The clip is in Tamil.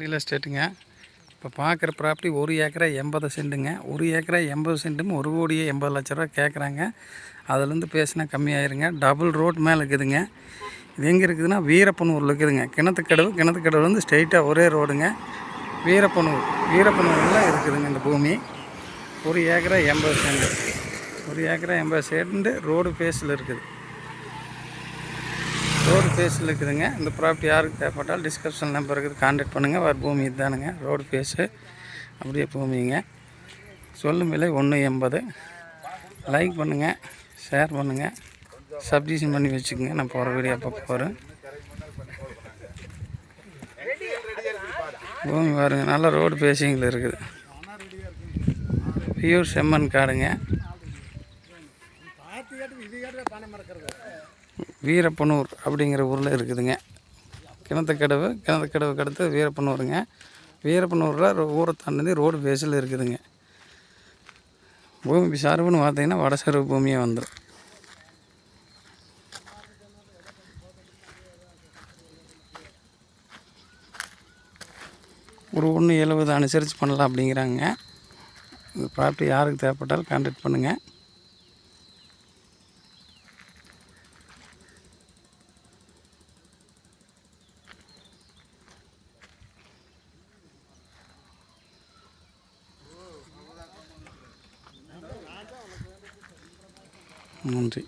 ரியல் எஸ்டேட்டுங்க இப்போ பார்க்குற ப்ராப்பர்ட்டி ஒரு ஏக்கரா எண்பது சென்ட்டுங்க ஒரு ஏக்கரா எண்பது சென்ட்டும் ஒரு கோடியே எண்பது லட்ச ரூபா கேட்குறாங்க அதுலேருந்து பேசினா கம்மியாயிருங்க. டபுள் ரோட் மேலே இருக்குதுங்க. இது எங்கே இருக்குதுன்னா வீரப்பனூரில் இருக்குதுங்க. கிணத்துக்கடவு கிணத்துக்கடவுலேருந்து வந்து ஒரே ரோடுங்க வீரப்பனூர் வீரப்பனூரில் இருக்குதுங்க இந்த பூமி. ஒரு ஏக்கரா எண்பது சென்ட். ஒரு ஏக்கரா எண்பது சென்ட் ரோடு ஃபேஸில் இருக்குது. ரோடு ஃபேஸில் இருக்குதுங்க. இந்த ப்ராப்பர்ட்டி யாருக்கு தேவைப்பட்டாலும் டிஸ்கிரிப்ஷன் நம்பர் இருக்குது கான்டாக்ட் பண்ணுங்கள் வர பூமி இதுதானுங்க ரோடு ஃபேஸு அப்படியே பூமிங்க. சொல்லும் விலை ஒன்று எண்பது. லைக் பண்ணுங்கள் ஷேர் பண்ணுங்கள் சப்டிஷன் பண்ணி வச்சுக்கோங்க. நான் போகிற வீடியோ அப்போ போகிறேன் பூமி பாருங்கள் நல்ல ரோடு ஃபேஸிங்கில் இருக்குது. பியூர் செம்மன் காடுங்க. வீரப்பனூர் அப்படிங்கிற ஊரில் இருக்குதுங்க. கிணத்துக்கடவு கிணத்துக்கடவுக்கு அடுத்து வீரப்பனூருங்க. வீரப்பனூரில் ஊரை தாண்டி ரோடு பேஸில் இருக்குதுங்க. பூமி சார்புன்னு பார்த்தீங்கன்னா வடசருவு பூமியாக வந்துடும் ஒரு ஒன்று எழுபது அனுசரித்து பண்ணலாம் அப்படிங்கிறாங்க. இந்த ப்ராப்பர்ட்டி யாருக்கு தேவைப்பட்டாலும் கான்டாக்ட் பண்ணுங்கள் நன்றி.